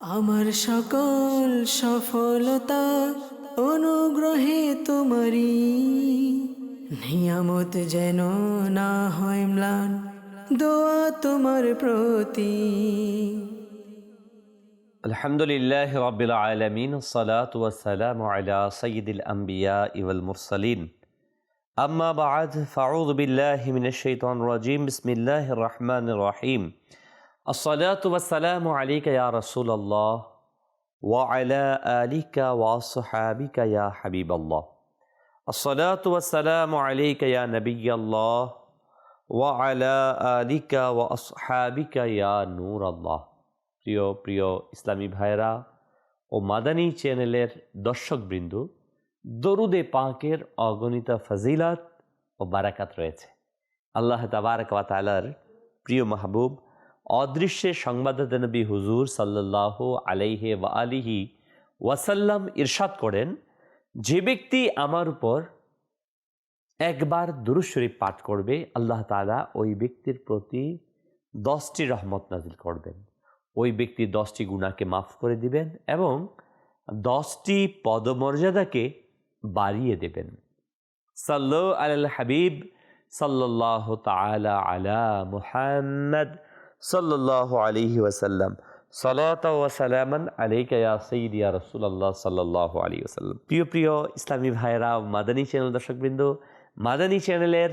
আমার সকল সফলতা অনুগ্রহে তোমারি নিয়ামত যেন না হয় ম্লান, দোয়া তোমার প্রতি। আলহামদুলিল্লাহ রবিল আলমিন, সালাত ওয়াসালাম আলা সঈদুল আম্বিয়া ইউল মুরসালিন। আম্মা বাদ ফাউদ বিল্লাহ মিন শৈতান রাজিম বিসমিল্লাহ রহমান রহিম। الصلاة والسلام عليك يا رسول الله وعلى آلك وصحابك يا حبيب الله الصلاة والسلام عليك يا نبي الله وعلى آلك وأصحابك يا نور الله প্রিয় প্রিয় ইসলামী ভাইরা ও মাদানী চ্যানেলের দর্শকবৃন্দ দরুদে পাকের অগণিত ফজিলাত ও বারাকাত রয়েছে আল্লাহ তাবারক ওয়া তাআলার প্রিয় মাহবুব অদৃশ্যে সংবাদদাতা নবী হুজুর সাল্লাহ আলাইহে ওয়া আলিহি ওয়াসাল্লাম ইরশাদ করেন, যে ব্যক্তি আমার উপর একবার দুরুদ শরীফ পাঠ করবে, আল্লাহ তাআলা ওই ব্যক্তির প্রতি দশটি রহমত নাজিল করবেন। ওই ব্যক্তি দশটি গুণাকে মাফ করে দিবেন এবং দশটি পদমর্যাদাকে বাড়িয়ে দেবেন। সাল্লু আল হাবিব সাল্লাহ তালা আলা মুহাম্মদ সাল্লাহ আলিহি ওয়াসাল্লাম। সালাত ওয়াসালামান আলাইকা ইয়া সঈদ ইয়া রসুল্লাহ সাল্লাহ আলী ওসাল্লাম প্রিয় প্রিয় ইসলামী ভাইরা মাদানী চ্যানেল দর্শকবৃন্দ, মাদানী চ্যানেলের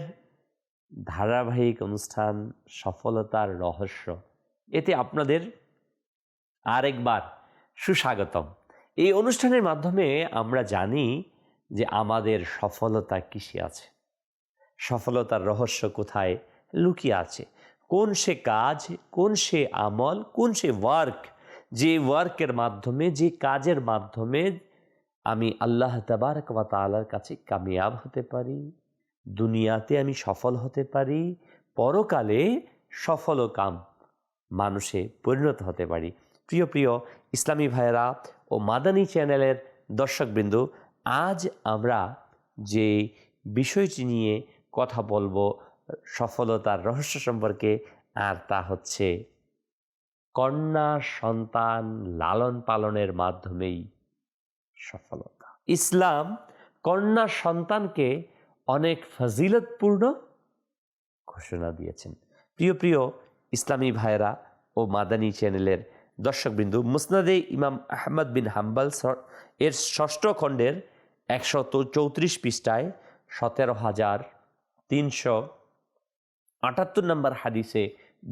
ধারাবাহিক অনুষ্ঠান সফলতার রহস্য। এতে আপনাদের আরেকবার সুস্বাগতম। এই অনুষ্ঠানের মাধ্যমে আমরা জানি যে আমাদের সফলতা কিসে আছে? সফলতার রহস্য কোথায় লুকিয়ে আছে? কোন সে কাজ, কোন সে আমল, কোন সে ওয়ার্ক যে ওয়ার্কের মাধ্যমে, যে কাজের মাধ্যমে আমি আল্লাহ তাবারক ওয়া তাআলার কাছে কামিয়াব হতে পারি, দুনিয়াতে আমি সফল হতে পারি, পরকালে সফল কাম মানুষে পরিণত হতে পারি। প্রিয় প্রিয় ইসলামী ভাইয়েরা ও মাদানী চ্যানেলের দর্শকবৃন্দ, আজ আমরা যে বিষয়টি নিয়ে কথা বলব সফলতার রহস্য সম্পর্কে, আর তা হচ্ছে কন্যা সন্তান লালন পালনের মাধ্যমেই সফলতা। ইসলাম কন্যা সন্তানকে অনেক ফজিলতপূর্ণ ঘোষণা দিয়েছেন। প্রিয় প্রিয় ইসলামী ভাইরা ও মাদানী চ্যানেলের দর্শকবিন্দু, মুসনাদে ইমাম আহমদ বিন হাম্বাল এর ষষ্ঠ খণ্ডের একশো চৌত্রিশ পৃষ্ঠায় সতেরো হাজার তিনশো আটাত্তর নম্বর হাদিসে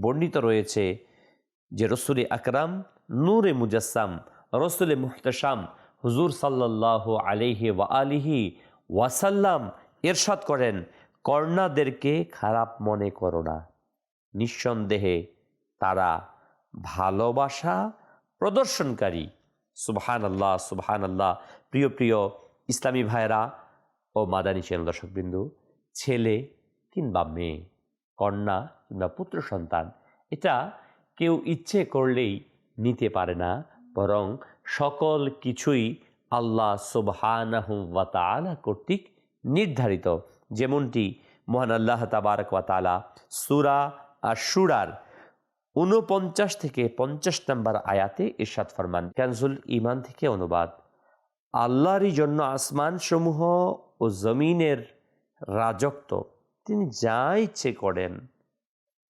বর্ণিত রয়েছে যে রসুল আকরাম নূরে মুজাসাম রসুল মুহতাসাম, হুজুর সাল্লাহ আলিহি ওয়া আলিহি ওয়াসাল্লাম এরশাদ করেন, কর্ণাদেরকে খারাপ মনে করো না। নিঃসন্দেহে তারা ভালোবাসা প্রদর্শনকারী। সুবহান আল্লাহ সুবহান আল্লাহ প্রিয় প্রিয় ইসলামী ভাইরা ও মাদানী চ্যানেল দর্শকবিন্দু, ছেলে কিংবা মেয়ে কন্যা কিংবা পুত্র সন্তান, এটা কেউ ইচ্ছে করলেই নিতে পারে না। বরং সকল কিছুই আল্লাহ সুবহানাহু ওয়া কর্তৃক নির্ধারিত। যেমনটি মহান আল্লাহ তাবারক ওয়া তাআলা আর সুরার ঊনপঞ্চাশ থেকে পঞ্চাশ নম্বর আয়াতে ইরশাদ ফরমান ক্যানজুল ইমান থেকে অনুবাদ। আল্লাহরই জন্য আসমান সমূহ ও জমিনের রাজত্ব তিনি যা ইচ্ছে করেন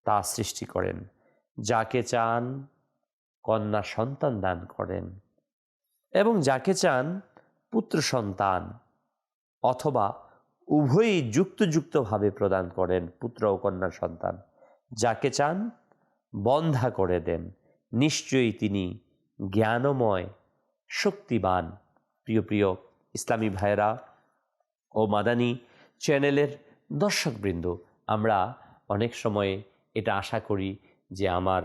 তা সৃষ্টি করেন। যাকে চান কন্যা সন্তান দান করেন এবং যাকে চান পুত্র সন্তান অথবা উভয়ই যুক্তযুক্তভাবে প্রদান করেন পুত্র ও কন্যা সন্তান। যাকে চান বন্ধা করে দেন। নিশ্চয়ই তিনি জ্ঞানময়, শক্তিবান। প্রিয় প্রিয় ইসলামী ভাইরা ও মাদানী চ্যানেলের দর্শকবৃন্দ, আমরা অনেক সময়ে এটা আশা করি যে আমার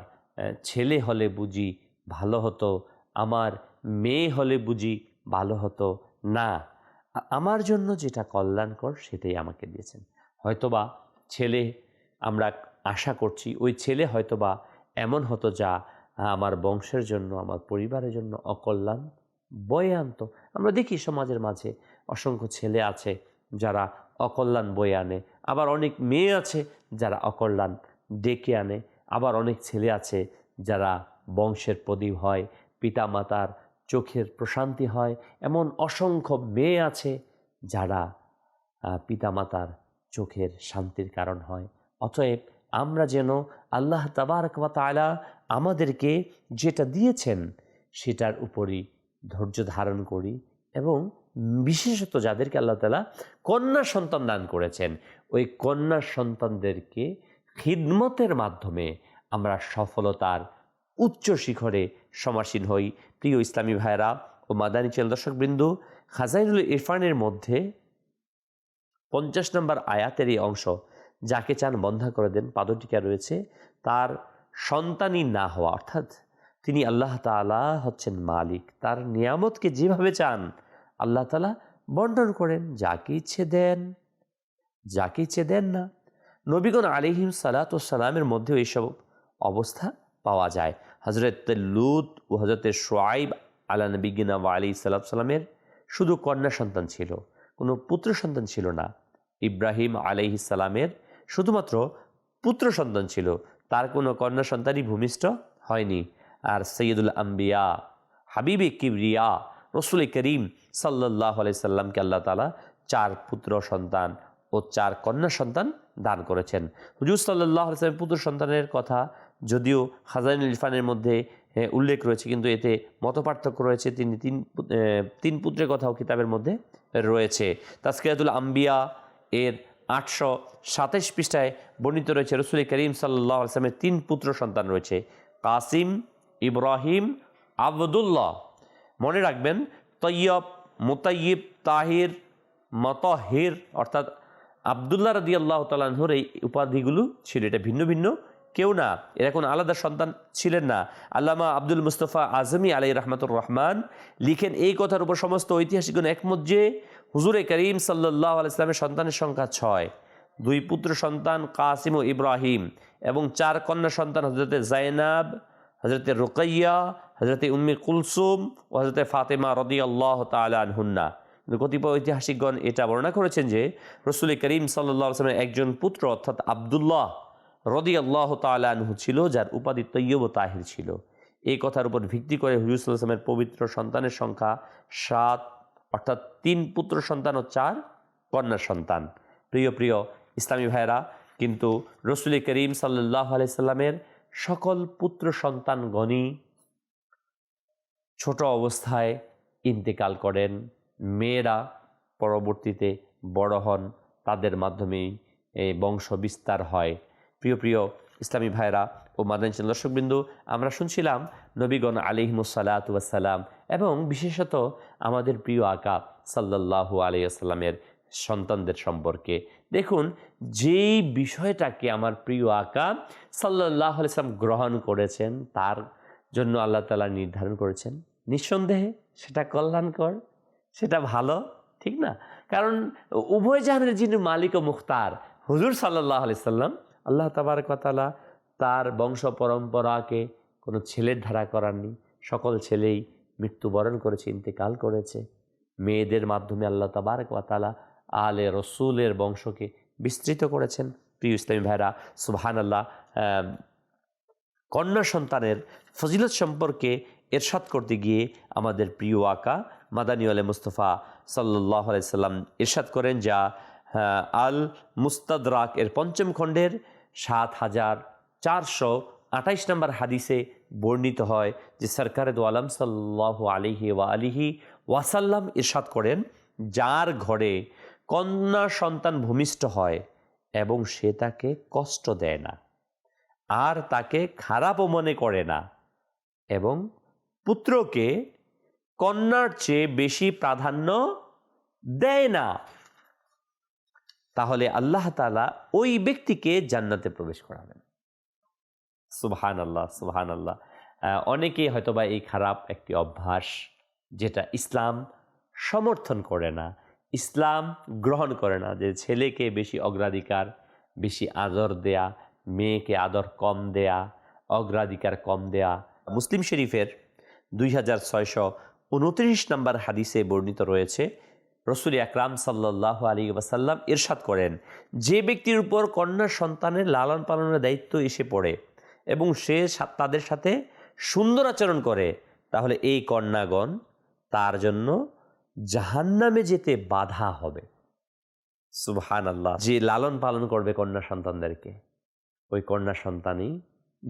ছেলে হলে বুঝি ভালো হতো, আমার মেয়ে হলে বুঝি ভালো হতো। না আমার জন্য যেটা কল্যাণকর সেটাই আমাকে দিয়েছেন। হয়তোবা ছেলে, আমরা আশা করছি ওই ছেলে হয়তোবা এমন হতো যা আমার বংশের জন্য, আমার পরিবারের জন্য অকল্যাণ বয়ে আনতো আমরা দেখি সমাজের মাঝে অসংখ্য ছেলে আছে যারা অকল্যাণ বয়ে আনে। আবার অনেক মেয়ে আছে যারা অকল্যাণ ডেকে আনে। আবার অনেক ছেলে আছে যারা বংশের প্রদীপ হয়, পিতামাতার চোখের প্রশান্তি হয়। এমন অসংখ্য মেয়ে আছে যারা পিতামাতার চোখের শান্তির কারণ হয়। অতএব আমরা যেন আল্লাহ তাবারক ওয়া তাআলা আমাদেরকে যেটা দিয়েছেন সেটার উপরই ধৈর্য ধারণ করি এবং বিশেষত যাদেরকে আল্লাহ তালা কন্যা সন্তান দান করেছেন, ওই কন্যা সন্তানদেরকে খিদমতের মাধ্যমে আমরা সফলতার উচ্চ শিখরে সমাসীন হই। প্রিয় ইসলামী ভাইরা ও মাদানী চেল দর্শকবৃন্দু, খাজাইনুল ইরফানের মধ্যে পঞ্চাশ নম্বর আয়াতের এই অংশ, যাকে চান বন্ধা করে দেন, পাদটিকা রয়েছে, তার সন্তানই না হওয়া, অর্থাৎ তিনি আল্লাহ তাআলা হচ্ছেন মালিক, তার নিয়ামতকে যেভাবে চান আল্লাহ তাআলা বন্টন করেন, যাকে ইচ্ছে দেন, যাকে ইচ্ছে দেন না। নবীগণ আলিহিম সালাত সালামের মধ্যেও এইসব অবস্থা পাওয়া যায়। হজরত লুত ও হজরত সোয়াইব আলা নবীগিনা আলী সালাম সাল্লামের শুধু কন্যা সন্তান ছিল, কোনো পুত্র সন্তান ছিল না। ইব্রাহিম আলাইহি সালামের শুধুমাত্র পুত্র সন্তান ছিল, তার কোনো কন্যা সন্তানই ভূমিষ্ঠ হয়নি। আর সৈয়দুল আম্বিয়া, হাবিবে কিবরিয়া রসুল করিম সাল্লাহ সাল্লামকে আল্লাহ তালা চার পুত্র সন্তান ও চার কন্যা সন্তান দান করেছেন। হুজুর সাল্লাহ আলাইসলামের পুত্র সন্তানের কথা যদিও খাজাইন ইরফানের মধ্যে উল্লেখ রয়েছে, কিন্তু এতে মতপার্থক্য রয়েছে। তিনি তিন তিন পুত্রের কথাও কিতাবের মধ্যে রয়েছে। তাস্কিরাতুল আম্বিয়া এর আটশো সাতাশ পৃষ্ঠায় বর্ণিত রয়েছে, রসুল করিম সাল্লাহ আসলামের তিন পুত্র সন্তান রয়েছে, কাসিম, ইব্রাহিম, আবদুল্লাহ মনে রাখবেন তৈয়ব মুতাইব তাহির, মতহির, অর্থাৎ আবদুল্লাহ রদি আল্লাহ তালাহুর এই উপাধিগুলো ছিল। এটা ভিন্ন ভিন্ন, কেউ না। এরা কোনো আলাদা সন্তান ছিলেন না। আল্লামা আব্দুল মুস্তফা আজমি আলাই রহমতুর রহমান লিখেন, এই কথার উপর সমস্ত ঐতিহাসিকগণ একমত যে, হুজুরে করিম সাল্লাহ আলাইসলামের সন্তানের সংখ্যা ছয়। দুই পুত্র সন্তান কাসিম ও ইব্রাহিম এবং চার কন্যা সন্তান হজরতে জাইনাব হজরতে রুকাইয়া হজরতে উম্মি কুলসুম ও হজরতে ফাতেমা রদি আল্লাহ তালহুন্না কিন্তু কতিপয় ঐতিহাসিকগণ এটা বর্ণনা করেছেন যে, রসুল করিম সাল্লাহ আসলামের একজন পুত্র অর্থাৎ আবদুল্লাহ রদি আল্লাহ তালহু ছিল, যার উপাধি তৈয়ব তাহির ছিল। এই কথার উপর ভিত্তি করে হুজুর আসলামের পবিত্র সন্তানের সংখ্যা সাত, অর্থাৎ তিন পুত্র সন্তান ও চার কন্যা সন্তান। প্রিয় প্রিয় ইসলামী ভাইরা কিন্তু রসুল করিম সাল্লাহ আলাইসাল্লামের সকল পুত্র সন্তানগণই ছোট অবস্থায় ইন্তেকাল করেন। মেয়েরা পরবর্তীতে বড় হন, তাদের মাধ্যমেই বংশ বিস্তার হয়। প্রিয় প্রিয় ইসলামী ভাইরা ও মাদান দর্শকবৃন্দু, আমরা শুনছিলাম নবীগণ আলিহিমসাল্লাতাম এবং বিশেষত আমাদের প্রিয় আকা সাল্লাহু আলিয়াস্লামের সন্তানদের সম্পর্কে। দেখুন, যেই বিষয়টাকে আমার প্রিয় আকা সাল্লাহ আলাইসলাম গ্রহণ করেছেন, তার জন্য আল্লাহ তালা নির্ধারণ করেছেন। নিঃসন্দেহে সেটা কল্যাণকর, সেটা ভালো, ঠিক না? কারণ উভয় জাহানের যিনি মালিক ও মুখতার, হুজুর সাল্লাহ আলাইসাল্লাম আল্লাহ তাবারকতালা তার বংশ পরম্পরাকে কোনো ছেলের ধারা করাননি। সকল ছেলেই মৃত্যুবরণ করেছে, ইন্তেকাল করেছে। মেয়েদের মাধ্যমে আল্লাহ তাবারকতালা আলে রসুলের বংশকে বিস্তৃত করেছেন। প্রিয় ইসলামী ভাইরা সুবহান আল্লাহ কন্যা সন্তানের ফজিলত সম্পর্কে এরশাদ করতে গিয়ে আমাদের প্রিয় আকা মাদানী আলে মুস্তফা সাল্লাহ আলাইসাল্লাম এরশাদ করেন যা আল মুস্তাদরাক এর পঞ্চম খণ্ডের সাত হাজার চারশো আঠাইশ নম্বর হাদিসে বর্ণিত হয় যে সরকারে দো আলম সাল্লাহ আলিহি ওয়া আলিহি ওয়াসাল্লাম ইরশাদ করেন, যার ঘরে কন্যা সন্তান ভূমিষ্ঠ হয় এবং সে তাকে কষ্ট দেয় না, আর তাকে খারাপও মনে করে না এবং পুত্রকে কন্যার চেয়ে বেশি প্রাধান্য দেয় না। তাহলে আল্লাহ তালা ওই ব্যক্তিকে জান্নাতে প্রবেশ করাবেন। সুবহান আল্লাহ সুবহান আল্লাহ অনেকেই হয়তোবা এই খারাপ একটি অভ্যাস যেটা ইসলাম সমর্থন করে না, ইসলাম গ্রহণ করে না যে ছেলেকে বেশি অগ্রাধিকার, বেশি আদর দেয়া, মেয়েকে আদর কম দেয়া, অগ্রাধিকার কম দেয়া। মুসলিম শরীফের দুই হাজার ছয়শো উনত্রিশ নম্বর হাদিসে বর্ণিত রয়েছে রসুল আকরাম সাল্লাহ আলী ওয়াসাল্লাম ইরশাদ করেন যে ব্যক্তির উপর কন্যা সন্তানের লালন পালনের দায়িত্ব এসে পড়ে এবং সে তাদের সাথে সুন্দর আচরণ করে তাহলে এই কন্যাগণ তার জন্য জাহান্নামে যেতে বাধা হবে। সুবহান আল্লাহ যে লালন পালন করবে কন্যা সন্তানদেরকে ওই কন্যা সন্তানই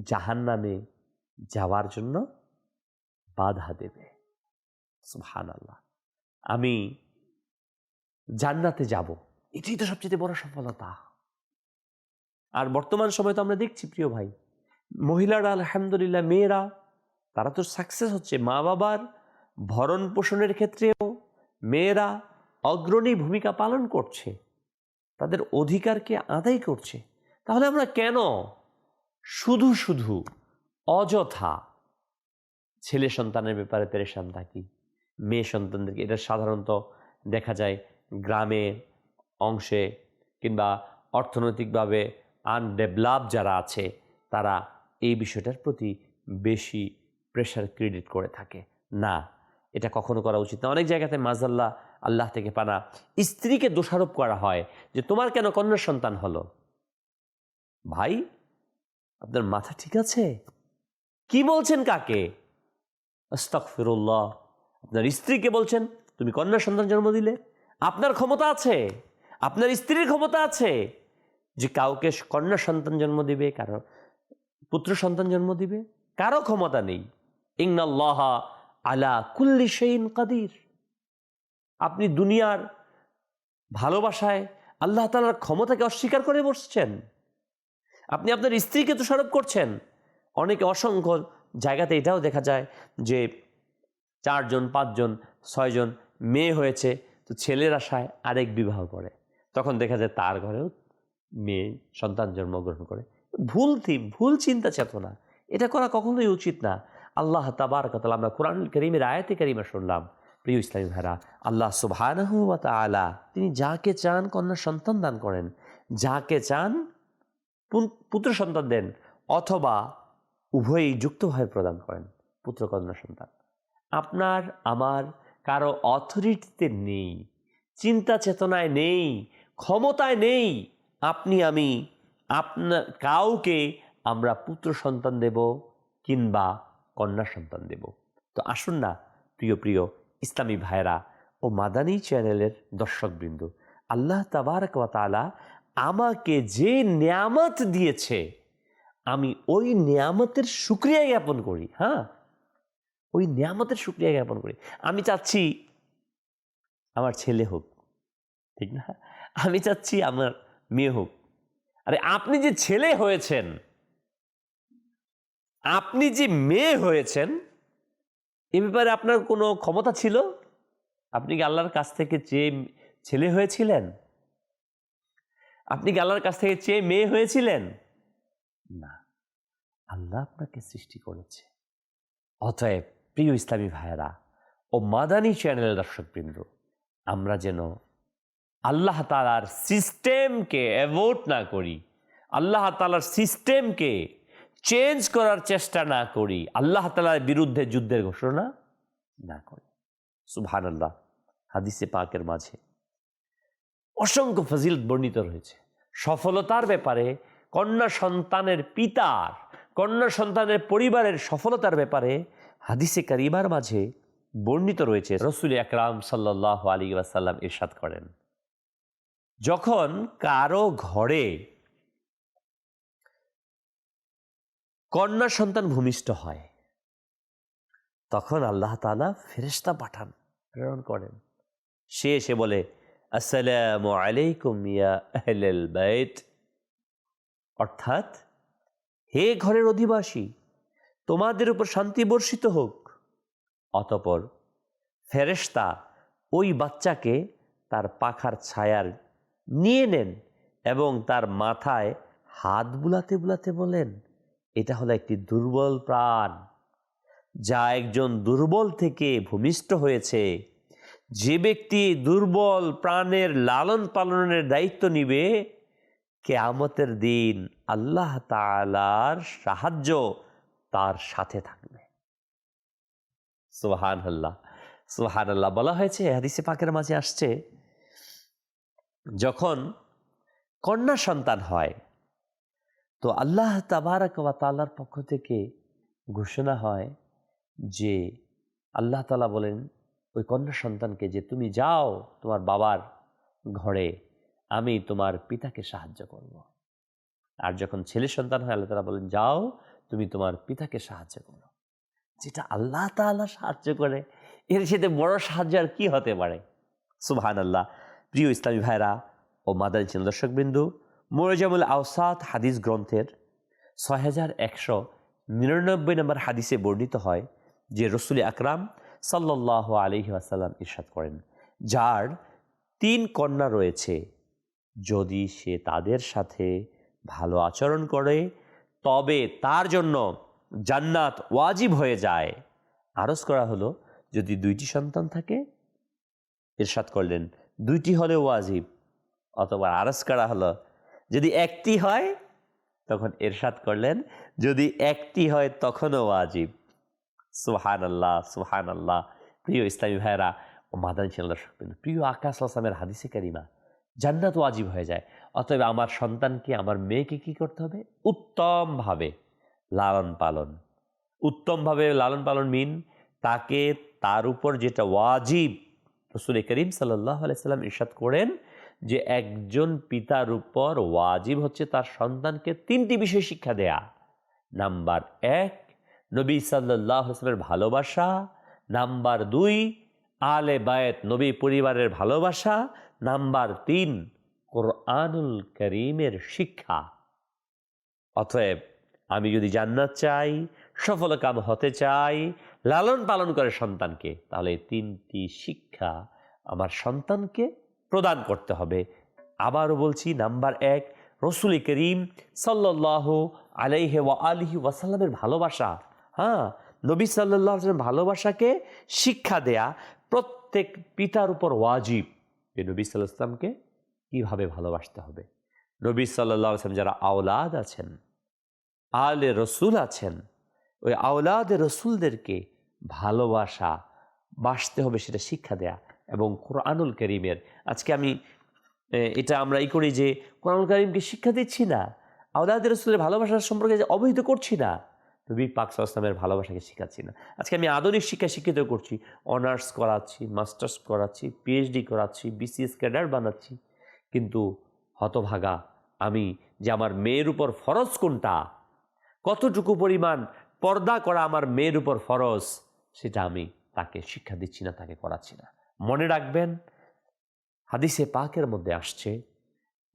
জাহান্নামে যাওয়ার জন্য বাধা দেবে। সুবহান আল্লাহ আমি জান্নাতে যাব। এটাই তো সবচেয়ে বড় সফলতা। আর বর্তমান সময় তো আমরা দেখছি, প্রিয় ভাই। মহিলারা, আলহামদুলিল্লাহ, মেয়েরা, তারা তো সাকসেস হচ্ছে। মা বাবার ভরণ পোষণের ক্ষেত্রেও মেয়েরা অগ্রণী ভূমিকা পালন করছে। তাদের অধিকারকে আদায় করছে। তাহলে আমরা কেন শুধু শুধু অযথা ছেলে সন্তানের ব্যাপারে পেরেশান থাকি, মেয়ে সন্তানদেরকে, এটা সাধারণত দেখা যায় গ্রামের অংশে কিংবা অর্থনৈতিকভাবে আনডেভেলপ যারা আছে, তারা এই বিষয়টার প্রতি বেশি প্রেশার ক্রেডিট করে থাকে। না, এটা কখনো করা উচিত না। অনেক জায়গাতে মাজাল্লাহ আল্লাহ থেকে পানা। স্ত্রীকে দোষারোপ করা হয় যে, তোমার কেন কন্যা সন্তান হলো? ভাই, আপনার মাথা ঠিক আছে? কি বলছেন কাকে? আস্তাগফিরুল্লাহ। আপনার স্ত্রীকে বলছেন, তুমি কন্যা সন্তান জন্ম দিলে? আপনার ক্ষমতা আছে। আপনার স্ত্রীর ক্ষমতা আছে যে কাউকে কন্যা সন্তান জন্ম দিবে, কারও পুত্র সন্তান জন্ম দিবে, কারও ক্ষমতা নেই। ইংনাল্লাহ আলা কুল্লি সেইন কাদির। আপনি দুনিয়ার ভালোবাসায় আল্লাহ তালার ক্ষমতাকে অস্বীকার করে বসছেন। আপনি আপনার স্ত্রীকে দোষারোপ করছেন। অনেকে অসংখ্য জায়গাতে এটাও দেখা যায় যে চারজন, পাঁচজন, ছয়জন মেয়ে হয়েছে, তো ছেলের আশায় আরেক বিবাহ করে। তখন দেখা যায় তার ঘরেও মেয়ে, সন্তান জন্মগ্রহণ করে। ভুল থিম, ভুল চিন্তা চেতনা, এটা করা কখনোই উচিত না। আল্লাহ তাবার কথাল আমরা কোরআন করিমের, আয়াতে করিমে শুনলাম, প্রিয় ইসলামী ভাইরা আল্লাহ সুবহানাহু আলা তিনি যাকে চান কন্যা সন্তান দান করেন। যাকে চান পুত্র সন্তান দেন, অথবা উভয়ই যুক্তভাবে প্রদান করেন পুত্র কন্যা সন্তান। আপনার, আমার কারও অথরিটিতে নেই, চিন্তা চেতনায় নেই, ক্ষমতায় নেই, আপনি আমি আপনার কাউকে আমরা পুত্র সন্তান দেব কিংবা কন্যা সন্তান দেব। তো আসুন না, প্রিয় প্রিয় ইসলামী ভাইরা ও মাদানী চ্যানেলের দর্শকবৃন্দ, আল্লাহ তাবারক ওয়া আমাকে যে নিয়ামত দিয়েছে আমি ওই নিয়ামতের সুক্রিয়া জ্ঞাপন করি হ্যাঁ? ওই নিয়ামতের সুক্রিয়া জ্ঞাপন করি। আমি চাচ্ছি আমার ছেলে হোক, ঠিক না? আমি চাচ্ছি আমার মেয়ে হোক। আরে, আপনি যে ছেলে হয়েছেন, আপনি যে মেয়ে হয়েছেন, এ ব্যাপারে আপনার কোনো ক্ষমতা ছিল? আপনি কি আল্লাহর কাছ থেকে চেয়ে ছেলে হয়েছিলেন? আপনি কি আল্লাহর কাছ থেকে চেয়ে মেয়ে হয়েছিলেন? না, আল্লাহ আপনাকে সৃষ্টি করেছে। অতএব প্রিয় ইসলামী ভাইয়েরা ও মাদানী চ্যানেল দর্শকবৃন্দ, আমরা যেন আল্লাহ তালার সিস্টেমকে অ্যাভোট না করি, আল্লাহ তালার সিস্টেমকে চেঞ্জ করার চেষ্টা না করি, আল্লাহ তালার বিরুদ্ধে যুদ্ধের ঘোষণা না করি। সুবহান আল্লাহ হাদিসে পাকের মাঝে অসংখ্য ফজিল বর্ণিত রয়েছে। সফলতার ব্যাপারে কন্যা সন্তানের পিতার, কন্যা সন্তানের পরিবারের সফলতার ব্যাপারে হাদিসে কারিবার মাঝে বর্ণিত রয়েছে। রসুল আকরাম সাল্লাহ আলী ওয়াসাল্লাম ইরশাদ করেন, যখন কারও ঘরে কন্যা সন্তান ভূমিষ্ঠ হয়, তখন আল্লাহ তালা ফেরেশতা পাঠান, প্রেরণ করেন। সে এসে বলে, আসসালামু আলাইকুম ইয়া আহলাল অর্থাৎ, হে ঘরের অধিবাসী, তোমাদের উপর শান্তি বর্ষিত হোক। অতপর, ফেরেশতা ওই বাচ্চাকে তার পাখার ছায়ার নিয়ে নেন এবং তার মাথায় হাত বুলাতে বুলাতে বলেন, এটা হলো একটি দুর্বল প্রাণ, যা একজন দুর্বল থেকে ভূমিষ্ঠ হয়েছে। যে ব্যক্তি দুর্বল প্রাণের লালন পালনের দায়িত্ব নিবে কেয়ামতের দিন আল্লাহ তালার সাহায্য তার সাথে থাকবে। সোহান আল্লাহ সোহান আল্লাহ বলা হয়েছে হাদিসে পাকের মাঝে আসছে, যখন কন্যা সন্তান হয়, তো আল্লাহ তাবারক ওয়া পক্ষ থেকে ঘোষণা হয় যে, আল্লাহ তালা বলেন, ওই কন্যা সন্তানকে যে তুমি যাও তোমার বাবার ঘরে আমি তোমার পিতাকে সাহায্য করব। আর যখন ছেলে সন্তান হয়, আল্লাহ তালা বলেন, যাও, তুমি তোমার পিতাকে সাহায্য করো। যেটা আল্লাহ তাআলা সাহায্য করে, এর সাথে বড় সাহায্য আর কি হতে পারে? সুবহান আল্লাহ প্রিয় ইসলামী ভাইরা ও মাদানী ছিল দর্শকবিন্দু মোরজামুল আওসাদ হাদিস গ্রন্থের ছয় হাজার একশো নিরানব্বই নম্বর হাদিসে বর্ণিত হয়, যে রসুল আকরাম সাল্লাহ আলহি আসাল্লাম ইরশাদ করেন, যার তিন কন্যা রয়েছে। যদি সে তাদের সাথে ভালো আচরণ করে, তবে তার জন্য জান্নাত ওয়াজিব হয়ে যায়। আরজ করা হলো, যদি দুইটি সন্তান থাকে, ইরশাদ করলেন, দুইটি হলে ওয়াজিব। অথবা আরজ করা হলো, যদি একটি হয়, তখন এরশাদ করলেন, যদি একটি হয়, তখনও ওয়াজিব। সুহান আল্লাহ সুহান আল্লাহ প্রিয় ইসলামী ভাইরা ও মাদানী চ্যানেল প্রিয় আকাশ আসলামের হাদিসে কারিমা জান্নাত ওয়াজিব হয়ে যায়। অতএব আমার সন্তানকে, আমার মেয়েকে কি করতে হবে? উত্তমভাবে লালন পালন। উত্তমভাবে লালন পালন মিন তাকে তার উপর যেটা ওয়াজিব, রসুল করিম সাল্লাহ আলাইসাল্লাম ইরশাদ করেন যে একজন পিতার উপর ওয়াজিব হচ্ছে তার সন্তানকে তিনটি বিষয় শিক্ষা দেয়া। নাম্বার এক, নবী সাল্লাহ আসলামের ভালোবাসা। নাম্বার দুই, আলে বায়েত নবী পরিবারের ভালোবাসা। নাম্বার তিন, কোরআনুল করিমের শিক্ষা। অতএব আমি যদি জান্নাত চাই, সফল কাম হতে চাই, লালন পালন করে সন্তানকে, তাহলে তিনটি শিক্ষা আমার সন্তানকে প্রদান করতে হবে। আবারও বলছি, নাম্বার এক, রসুল করিম সাল্লাহ আলাইহে ওয়া আলিহি ওয়াসাল্লামের ভালোবাসা। হ্যাঁ নবী সাল্লাহ ভালোবাসাকে শিক্ষা দেয়া প্রত্যেক পিতার উপর ওয়াজিব। যে নবী সাল্লাহ আসলামকে কীভাবে ভালোবাসতে হবে? নবী সাল্লাহ আসলাম যারা আওলাদ আছেন, আলে রসুল আছেন, ওই আওলাদে রসুলদেরকে ভালোবাসা, বাসতে হবে সেটা শিক্ষা দেয়া এবং কোরআনুল করিমের। আজকে আমি এটা আমরা এই করি যে কোরআনুল করিমকে শিক্ষা দিচ্ছি না, আওলাদ রসুলের ভালোবাসার সম্পর্কে যে অবহিত করছি না। নবী পাক ইসলামের ভালোবাসাকে শেখাচ্ছি না। আজকে আমি আধুনিক শিক্ষা শিক্ষিত করছি অনার্স করাচ্ছি মাস্টার্স করাচ্ছি পিএইচডি করাচ্ছি বিসিএস ক্যাডার বানাচ্ছি। কিন্তু হতভাগা আমি যে আমার মেয়ের উপর ফরজ কোনটা? কতটুকু পরিমাণ পর্দা করা আমার মেয়ের উপর ফরজ? সেটা আমি তাকে শিক্ষা দিচ্ছি না, তাকে করাচ্ছি না। মনে রাখবেন, হাদিসে পাকের মধ্যে আসছে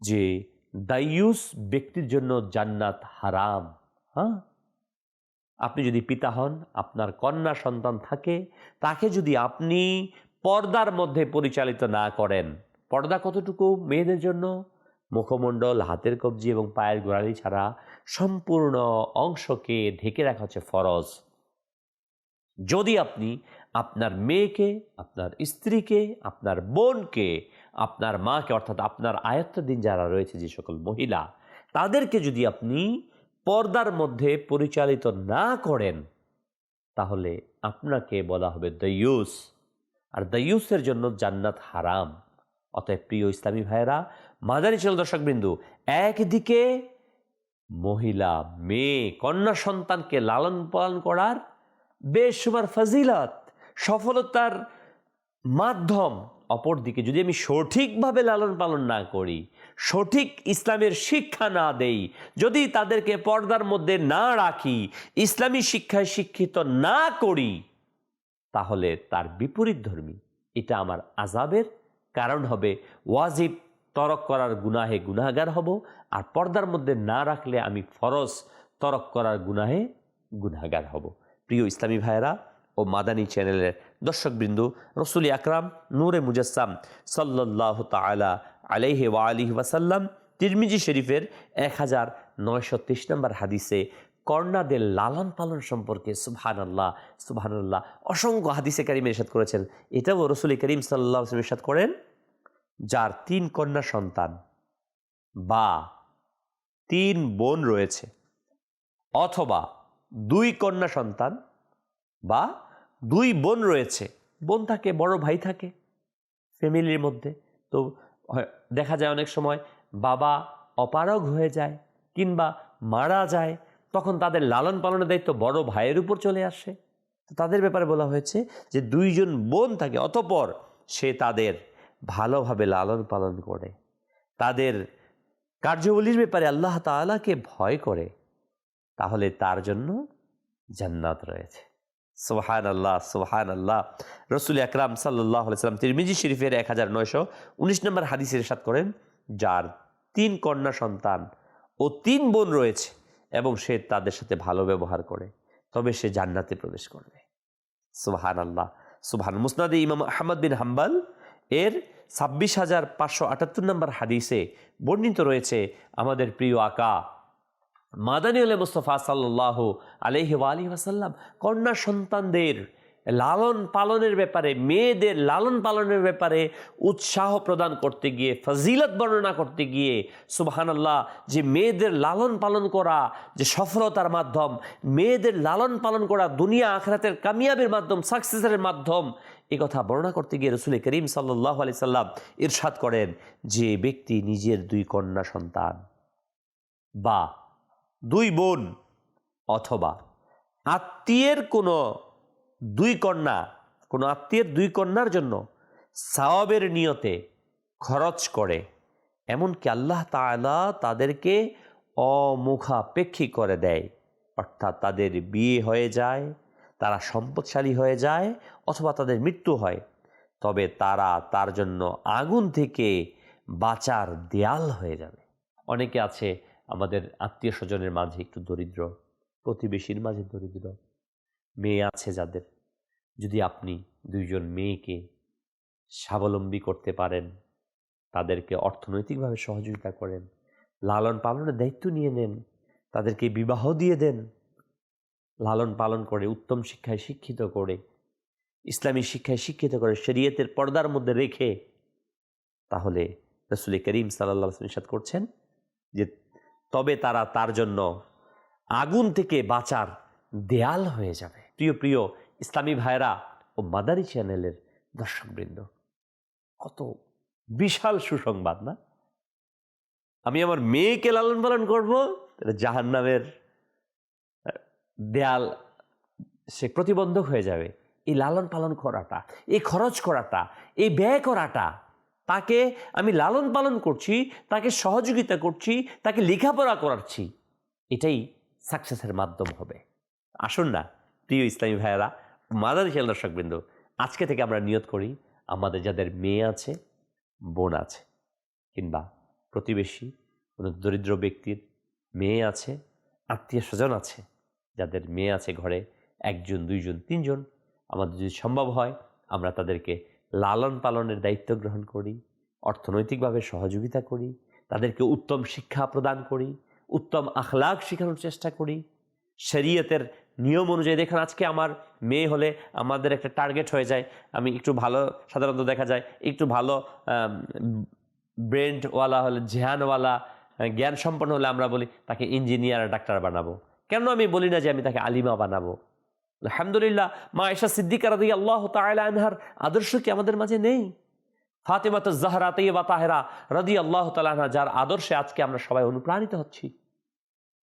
যে, দায়ুস ব্যক্তির জন্য জান্নাত হারাম। হ্যাঁ? আপনি যদি পিতা হন, আপনার কন্যা সন্তান থাকে, তাকে যদি আপনি পর্দার মধ্যে পরিচালিত না করেন, পর্দা কতটুকু মেয়েদের জন্য? মুখমণ্ডল, হাতের কবজি এবং পায়ের গোড়ালি ছাড়া সম্পূর্ণ অংশকে ঢেকে রাখা হচ্ছে ফরজ। যদি আপনি আপনার মেয়েকে, আপনার স্ত্রীকে, আপনার বোনকে, আপনার মাকে, অর্থাৎ আপনার আয়ত্তাধীন যারা রয়েছে যে সকল মহিলা, তাদেরকে যদি আপনি পর্দার মধ্যে পরিচালিত না করেন, তাহলে আপনাকে বলা হবে দয়ুস আর দয়ুসের জন্য জান্নাত হারাম। অতএব প্রিয় ইসলামী ভাইয়েরা, মাদানী ছিল দর্শকবিন্দু, একদিকে মহিলা, মেয়ে, কন্যা সন্তানকে লালন পালন করার বেশুমার ফজিলত, সফলতার মাধ্যম অপরদিকে যদি আমি সঠিকভাবে লালন পালন না করি, সঠিক ইসলামের শিক্ষা না দেই, যদি তাদেরকে পর্দার মধ্যে না রাখি, ইসলামী শিক্ষায় শিক্ষিত না করি, তাহলে তার বিপরীত ধর্মী। এটা আমার আজাবের কারণ হবে ওয়াজিব তরক করার গুনাহে গুনাহগার হব, আর পর্দার মধ্যে না রাখলে আমি ফরজ তরক করার গুনাহে গুনাহগার হব। প্রিয় ইসলামী ভাইয়েরা ও মাদানী চ্যানেলের দর্শকবৃন্দ, রসুল আকরাম, নূরে মুজাসসাম সাল্লাহ তালা আলাইহে ওয়া ওয়াসাল্লাম, তিরমিজি শরীফের এক হাজার নয়শো তেইশ নম্বর হাদিসে কর্ণাদের লালন পালন সম্পর্কে সুবহান আল্লাহ সুবহান আল্লাহ অসংখ্য হাদিসে কারিম এরশাদ করেছেন। এটাও রসুল করিম সাল্লাহ ইরশাদ করেন, যার তিন কন্যা সন্তান বা তিন বোন রয়েছে, অথবা দুই কন্যা সন্তান বা দুই বোন রয়েছে। বোন থাকে, বড় ভাই থাকে ফ্যামিলির মধ্যে। তো দেখা যায় অনেক সময় বাবা অপারগ হয়ে যায় কিংবা মারা যায়, তখন তাদের লালন পালনের দায়িত্ব বড় ভাইয়ের উপর চলে আসে। তো তাদের ব্যাপারে বলা হয়েছে যে দুইজন বোন থাকে, অতপর সে তাদের ভালোভাবে লালন পালন করে। তাদের কার্যবলীর ব্যাপারে আল্লাহ তাআলাকে ভয় করে। তাহলে তার জন্য জান্নাত রয়েছে। সোহান আল্লাহ সোহান আল্লাহ রসুল আকরাম সাল্লাহ সাল্লাম তিরমিজি শরীফের এক হাজার নয়শো উনিশ নম্বর হাদিসের সাথ করেন, যার তিন কন্যা সন্তান ও তিন বোন রয়েছে এবং সে তাদের সাথে ভালো ব্যবহার করে, তবে সে জান্নাতে প্রবেশ করবে। সুবহান আল্লাহ সুবহান মুসনাদে ইমাম আহমদ বিন হাম্বাল এর ছাব্বিশ হাজার পাঁচশো আটাত্তর নম্বর হাদিসে বর্ণিত রয়েছে, আমাদের প্রিয় আকা মাদানী আলী মুস্তফা সাল্লাহ আলহি আলী ওয়াসাল্লাম কন্যা সন্তানদের লালন পালনের ব্যাপারে, মেয়েদের লালন পালনের ব্যাপারে উৎসাহ প্রদান করতে গিয়ে, ফজিলত বর্ণনা করতে গিয়ে, সুবহানাল্লাহ, যে মেয়েদের লালন পালন করা যে সফলতার মাধ্যম, মেয়েদের লালন পালন করা দুনিয়া আখরাতের কামিয়াবের মাধ্যম সাকসেসের মাধ্যম, এ কথা বর্ণনা করতে গিয়ে রসুল করিম সাল্লাহ আলি সাল্লাম ইরশাদ করেন যে ব্যক্তি নিজের দুই কন্যা সন্তান বা দুই বোন অথবা আত্মীয়ের কোনো দুই কন্যা, কোনো আত্মীয়ের দুই কন্যার জন্য সাওয়াবের নিয়তে খরচ করে। এমনকি আল্লাহ তাআলা তাদেরকে অমুখাপেক্ষী করে দেয়। অর্থাৎ তাদের বিয়ে হয়ে যায়, তারা সম্পদশালী হয়ে যায় অথবা তাদের মৃত্যু হয়। তবে তারা তার জন্য আগুন থেকে বাঁচার দেয়াল হয়ে যাবে। অনেকে আছে আমাদের আত্মীয় স্বজনের মাঝে একটু দরিদ্র, প্রতিবেশীর মাঝে দরিদ্র মেয়ে আছে যাদের। যদি আপনি দুইজন মেয়েকে স্বাবলম্বী করতে পারেন, তাদেরকে অর্থনৈতিকভাবে সহযোগিতা করেন, লালন পালনের দায়িত্ব নিয়ে নেন, তাদেরকে বিবাহ দিয়ে দেন, লালন পালন করে, উত্তম শিক্ষায় শিক্ষিত করে, ইসলামী শিক্ষায় শিক্ষিত করে, শরীয়তের পর্দার মধ্যে রেখে, তাহলে রসুল করিম সাল্লাহ সাদ করছেন যে তবে তারা তার জন্য আগুন থেকে বাঁচার দেয়াল হয়ে যাবে। প্রিয় প্রিয় ইসলামী ভাইরা ও মাদারি চ্যানেলের দর্শকবৃন্দ, কত বিশাল সুসংবাদ না? আমি আমার মেয়েকে লালন পালন করব জাহান নামের দেয়াল সে প্রতিবন্ধক হয়ে যাবে। এই লালন পালন করাটা, এই খরচ করাটা, এই ব্যয় করাটা তাকে আমি লালন পালন করছি, তাকে সহযোগিতা করছি, তাকে লেখাপড়া করাচ্ছি। এটাই সাকসেসের মাধ্যম হবে। আসুন না, প্রিয় ইসলামী ভাইয়েরা মাদারি খেল দর্শকবৃন্দ, আজকে থেকে আমরা নিয়ত করি, আমাদের যাদের মেয়ে আছে, বোন আছে, কিংবা প্রতিবেশী, কোনো দরিদ্র ব্যক্তির মেয়ে আছে, আত্মীয় স্বজন আছে, যাদের মেয়ে আছে ঘরে একজন, দুইজন, তিনজন, আমাদের যদি সম্ভব হয়, আমরা তাদেরকে লালন পালনের দায়িত্ব গ্রহণ করি, অর্থনৈতিকভাবে সহযোগিতা করি, তাদেরকে উত্তম শিক্ষা প্রদান করি, উত্তম আখলাগ শেখানোর চেষ্টা করি। শরীয়তের নিয়ম অনুযায়ী দেখেন, আজকে আমার মেয়ে হলে আমাদের একটা টার্গেট হয়ে যায়। আমি একটু ভালো, সাধারণত দেখা যায়, একটু ভালো ব্রেন্ডওয়ালা হলে ঝ্যানওয়ালা জ্ঞান সম্পন্ন হলে আমরা বলি, তাকে ইঞ্জিনিয়ার ডাক্তার বানাবো। কেন আমি বলি না যে আমি তাকে আলিমা বানাবো? আলহামদুলিল্লাহ, মা এসা সিদ্দিকার রাদি আল্লাহ আনহার আদর্শ কি আমাদের মাঝে নেই? ফাতেমাত জাহরা তৈবা তাহেরা রদি আল্লাহ তালাহা যার আদর্শে আজকে আমরা সবাই অনুপ্রাণিত হচ্ছি।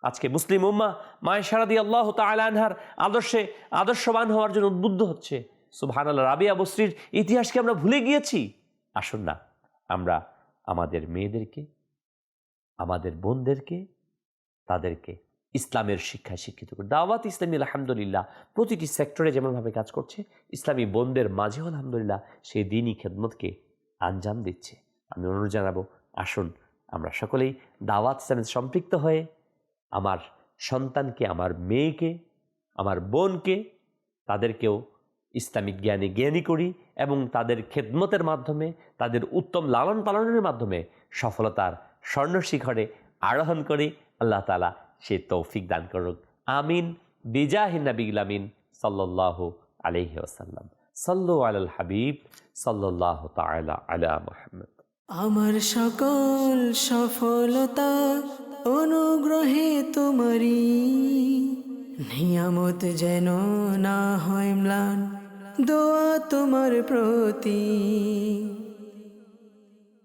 আজকে মুসলিম উম্মা মায় সারাদি আল্লাহ তাআলা আনহার আদর্শে আদর্শবান হওয়ার জন্য উদ্বুদ্ধ হচ্ছে। সুবহান আল্লাহ রাবিয়া বস্রির ইতিহাসকে আমরা ভুলে গিয়েছি? আসুন না, আমরা আমাদের মেয়েদেরকে, আমাদের বোনদেরকে, তাদেরকে ইসলামের শিক্ষায় শিক্ষিত করি। দাওয়াত ইসলামী, আলহামদুলিল্লাহ। প্রতিটি সেক্টরে যেমনভাবে কাজ করছে, ইসলামী বোনদের মাঝেও, আলহামদুলিল্লাহ, সেই দিনই খেদমতকে আঞ্জাম দিচ্ছে। আমি অনুরোধ জানাব, আসুন আমরা সকলেই দাওয়াত ইসলামে সম্পৃক্ত হয়ে আমার সন্তানকে, আমার মেয়েকে, আমার বোনকে, তাদেরকেও ইসলামিক জ্ঞানে জ্ঞানী করি এবং তাদের খেদমতের মাধ্যমে, তাদের উত্তম লালন পালনের মাধ্যমে সফলতার স্বর্ণ শিখরে আরোহণ করি। আল্লাহ তালা সে তৌফিক দান করুক। আমিন। বিজাহিন নবিগলামিন সাল্লাহ আলহি ওসাল্লাম সাল্লু আল হাবিব সাল্লাহ তালা আলা মোহাম্মদ। আমার সকল সফলতা অনুগ্রহে তোমারি নিয়ামত যেন না হয় দোয়া তোমার প্রতি।